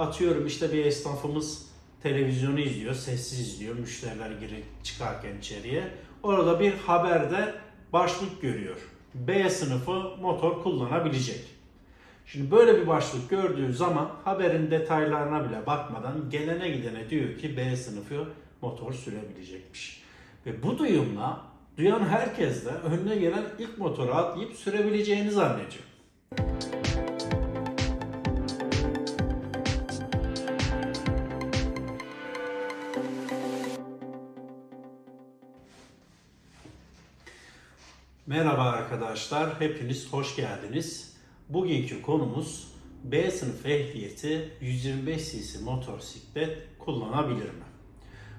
Atıyorum işte bir esnafımız televizyonu izliyor, sessiz izliyor, müşteriler girip çıkarken içeriye. Orada bir haberde başlık görüyor. B sınıfı motor kullanabilecek. Şimdi böyle bir başlık gördüğü zaman haberin detaylarına bile bakmadan gelene gidene diyor ki B sınıfı motor sürebilecekmiş. Ve bu duyumla duyan herkes de önüne gelen ilk motoru atlayıp sürebileceğini zannediyor. Merhaba arkadaşlar, hepiniz hoş geldiniz. Bugünkü konumuz B sınıf ehliyeti 125 cc motosiklet kullanabilir mi?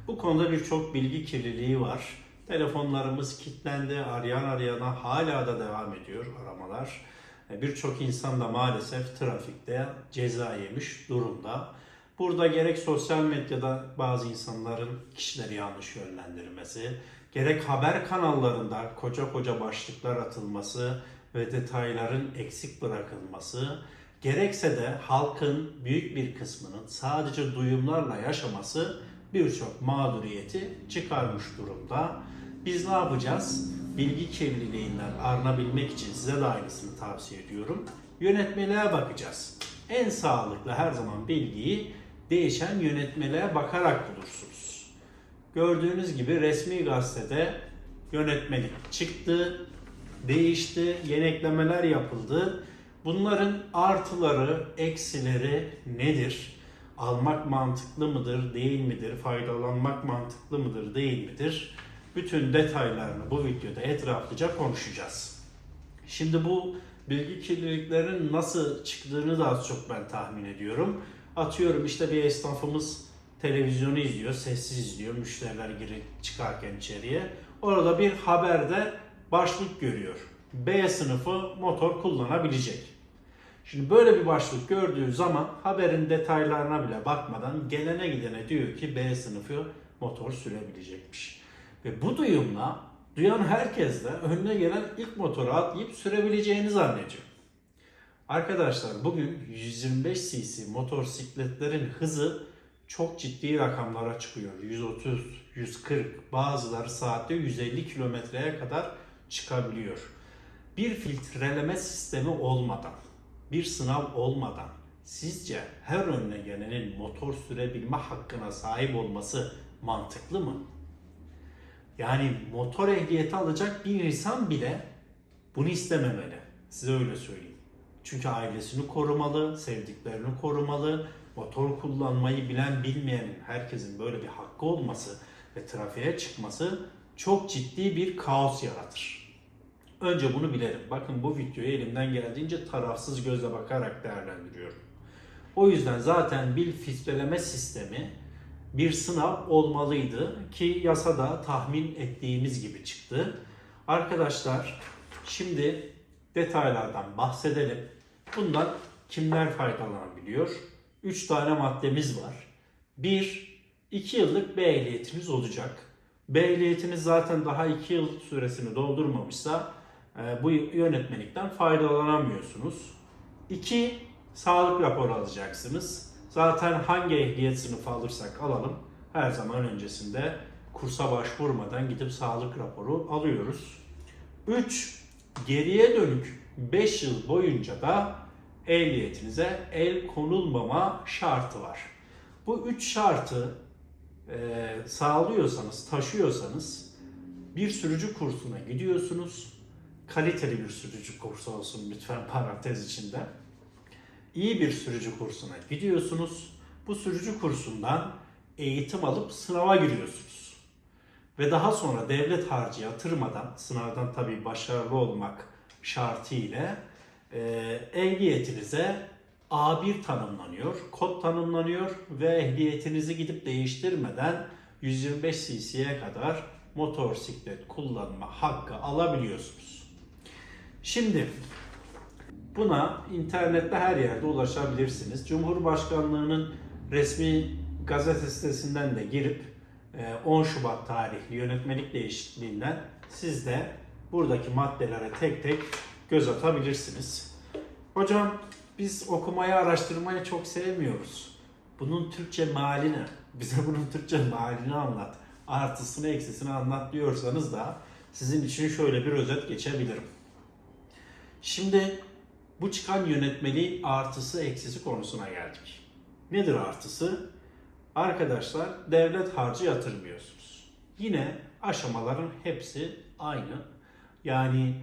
Bu konuda birçok bilgi kirliliği var. Telefonlarımız kilitlendi, arayan arayana hala da devam ediyor aramalar. E, Birçok insan da maalesef trafikte ceza yemiş durumda. Burada gerek sosyal medyada bazı insanların kişileri yanlış yönlendirmesi, gerek haber kanallarında koca koca başlıklar atılması ve detayların eksik bırakılması, gerekse de halkın büyük bir kısmının sadece duyumlarla yaşaması birçok mağduriyeti çıkarmış durumda. Biz ne yapacağız? Bilgi kirliliğinden arınabilmek için size de aynısını tavsiye ediyorum. Yönetmeliğe bakacağız. En sağlıklı her zaman bilgiyi değişen yönetmeliğe bakarak bulursunuz. Gördüğünüz gibi resmi gazetede yönetmelik çıktı, değişti, yeni eklemeler yapıldı. Bunların artıları, eksileri nedir? Almak mantıklı mıdır, değil midir? Faydalanmak mantıklı mıdır, değil midir? Bütün detaylarını bu videoda etraflıca konuşacağız. Şimdi bu bilgi kirliliklerin nasıl çıktığını da az çok ben tahmin ediyorum. Atıyorum işte bir esnafımız televizyonu izliyor, sessiz izliyor, müşteriler girip çıkarken içeriye. Orada bir haberde başlık görüyor. B sınıfı motor kullanabilecek. Şimdi böyle bir başlık gördüğü zaman haberin detaylarına bile bakmadan gelene gidene diyor ki B sınıfı motor sürebilecekmiş. Ve bu duyumla duyan herkes de önüne gelen ilk motoru atlayıp sürebileceğini zannediyor. Arkadaşlar bugün 125 cc motosikletlerin hızı çok ciddi rakamlara çıkıyor. 130, 140, bazıları saatte 150 kilometreye kadar çıkabiliyor. Bir filtreleme sistemi olmadan, bir sınav olmadan sizce her önüne gelenin motor sürebilme hakkına sahip olması mantıklı mı? Yani motor ehliyeti alacak bir insan bile bunu istememeli. Size öyle söyleyeyim. Çünkü ailesini korumalı, sevdiklerini korumalı, motor kullanmayı bilen bilmeyenin herkesin böyle bir hakkı olması ve trafiğe çıkması çok ciddi bir kaos yaratır. Önce bunu bilelim. Bakın bu videoyu elimden geldiğince tarafsız gözle bakarak değerlendiriyorum. O yüzden zaten bir filtreleme sistemi bir sınav olmalıydı ki yasada tahmin ettiğimiz gibi çıktı. Arkadaşlar şimdi detaylardan bahsedelim. Bundan kimler faydalanabiliyor? 3 tane maddemiz var. 1. 2 yıllık B ehliyetiniz olacak. B ehliyetiniz zaten daha 2 yıl süresini doldurmamışsa e, bu yönetmelikten faydalanamıyorsunuz. 2. Sağlık raporu alacaksınız. Zaten hangi ehliyet sınıfı alırsak alalım her zaman öncesinde kursa başvurmadan gidip sağlık raporu alıyoruz. 3. Geriye dönük 5 yıl boyunca da ehliyetinize el konulmama şartı var. Bu üç şartı e, sağlıyorsanız, taşıyorsanız bir sürücü kursuna gidiyorsunuz. Kaliteli bir sürücü kursu olsun lütfen parantez içinde. İyi bir sürücü kursuna gidiyorsunuz. Bu sürücü kursundan eğitim alıp sınava giriyorsunuz. Ve daha sonra devlet harcı yatırmadan, sınavdan tabii başarılı olmak şartı ile e, ehliyetinize A1 tanımlanıyor, kod tanımlanıyor ve ehliyetinizi gidip değiştirmeden 125 cc'ye kadar motosiklet kullanma hakkı alabiliyorsunuz. Şimdi buna internette her yerde ulaşabilirsiniz. Cumhurbaşkanlığının resmi gazete sitesinden de girip e, 10 Şubat tarihli yönetmelik değişikliğinden siz de buradaki maddelere tek tek göz atabilirsiniz. Hocam biz okumayı, araştırmayı çok sevmiyoruz. Bunun Türkçe meali? Bize bunun Türkçe mealini anlat. Artısını eksisini anlat diyorsanız da sizin için şöyle bir özet geçebilirim. Şimdi bu çıkan yönetmeliğin artısı eksisi konusuna geldik. Nedir artısı? Arkadaşlar devlet harcı yatırmıyorsunuz. Yine aşamaların hepsi aynı. Yani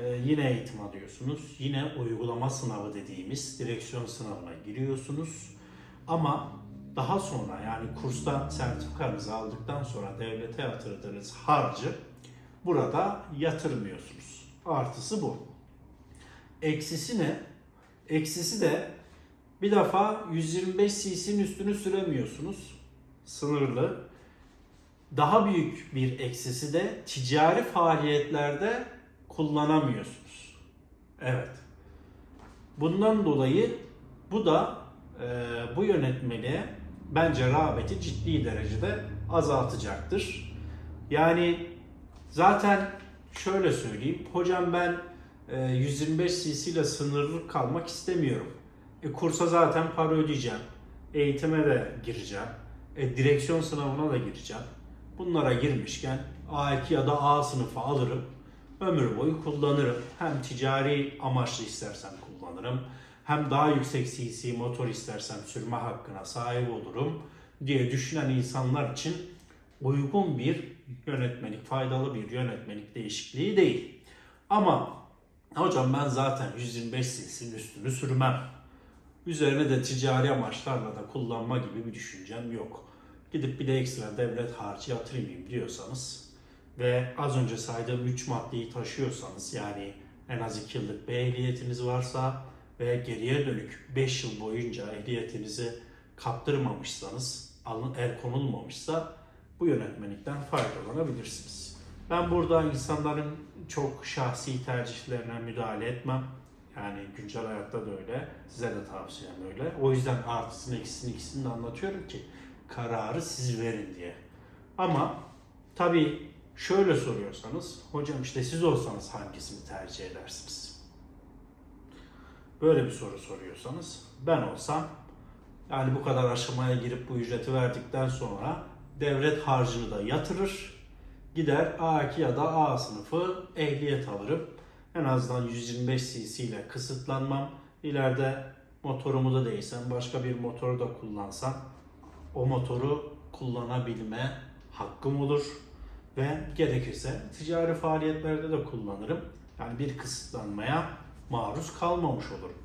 e, yine eğitim alıyorsunuz. Yine uygulama sınavı dediğimiz direksiyon sınavına giriyorsunuz. Ama daha sonra yani kursta sertifikanızı aldıktan sonra devlete yatırdığınız harcı burada yatırmıyorsunuz. Artısı bu. Eksisi ne? Eksisi de bir defa 125 cc'nin üstünü süremiyorsunuz. Sınırlı. Daha büyük bir eksisi de ticari faaliyetlerde kullanamıyorsunuz. Evet. Bundan dolayı bu da e, bu yönetmeliğe bence rağbeti ciddi derecede azaltacaktır. Yani zaten şöyle söyleyeyim. Hocam ben e, 125 cc ile sınırlı kalmak istemiyorum. E, kursa zaten para ödeyeceğim. Eğitime de gireceğim. E, direksiyon sınavına da gireceğim. Bunlara girmişken A2 ya da A sınıfı alırım. Ömür boyu kullanırım. Hem ticari amaçlı istersem kullanırım. Hem daha yüksek cc motor istersem sürme hakkına sahip olurum diye düşünen insanlar için uygun bir yönetmelik, faydalı bir yönetmelik değişikliği değil. Ama hocam ben zaten 125 cc'nin üstünü sürmem. Üzerine de ticari amaçlarla da kullanma gibi bir düşüncem yok. Gidip bir de ekstra devlet harcı yatırmayayım diyorsanız ve az önce saydığım 3 maddeyi taşıyorsanız yani en az 2 yıllık bir ehliyetiniz varsa ve geriye dönük 5 yıl boyunca ehliyetinizi kaptırmamışsanız, el konulmamışsa bu yönetmelikten faydalanabilirsiniz. Ben burada insanların çok şahsi tercihlerine müdahale etmem. Yani güncel hayatta da öyle. Size de tavsiyem öyle. O yüzden artısını eksisini ikisini de anlatıyorum ki kararı siz verin diye. Ama tabii şöyle soruyorsanız hocam işte siz olsanız hangisini tercih edersiniz? Böyle bir soru soruyorsanız ben olsam yani bu kadar aşamaya girip bu ücreti verdikten sonra devlet harcını da yatırır. Gider A2 ya da A sınıfı ehliyet alırım. En azından 125 cc ile kısıtlanmam. İleride motorumu da değilsem başka bir motoru da kullansam o motoru kullanabilme hakkım olur ve gerekirse ticari faaliyetlerde de kullanırım. Yani bir kısıtlanmaya maruz kalmamış olurum.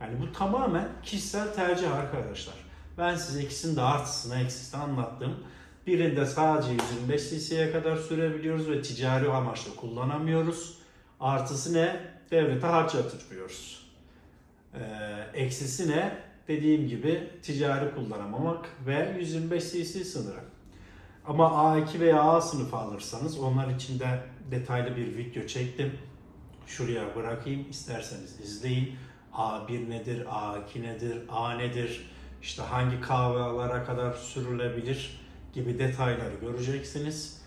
Yani bu tamamen kişisel tercih arkadaşlar. Ben size ikisinin de artısını eksisini anlattım. Birinde sadece 125 cc'ye kadar sürebiliyoruz ve ticari amaçla kullanamıyoruz. Artısı ne? Devlete harç yatırmıyoruz. Ee, eksisi ne? Dediğim gibi ticari kullanamamak ve 125 cc sınırı. Ama A2 veya A sınıfı alırsanız onlar için de detaylı bir video çektim. Şuraya bırakayım isterseniz izleyin. A1 nedir, A2 nedir, A nedir, işte hangi kahvehalara kadar sürülebilir gibi detayları göreceksiniz.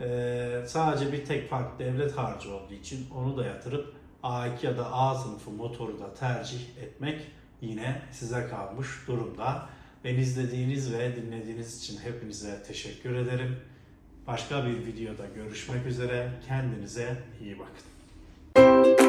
Ee, sadece bir tek fark devlet harcı olduğu için onu da yatırıp A2 ya da A sınıfı motoru da tercih etmek yine size kalmış durumda. Beni izlediğiniz ve dinlediğiniz için hepinize teşekkür ederim. Başka bir videoda görüşmek üzere. Kendinize iyi bakın.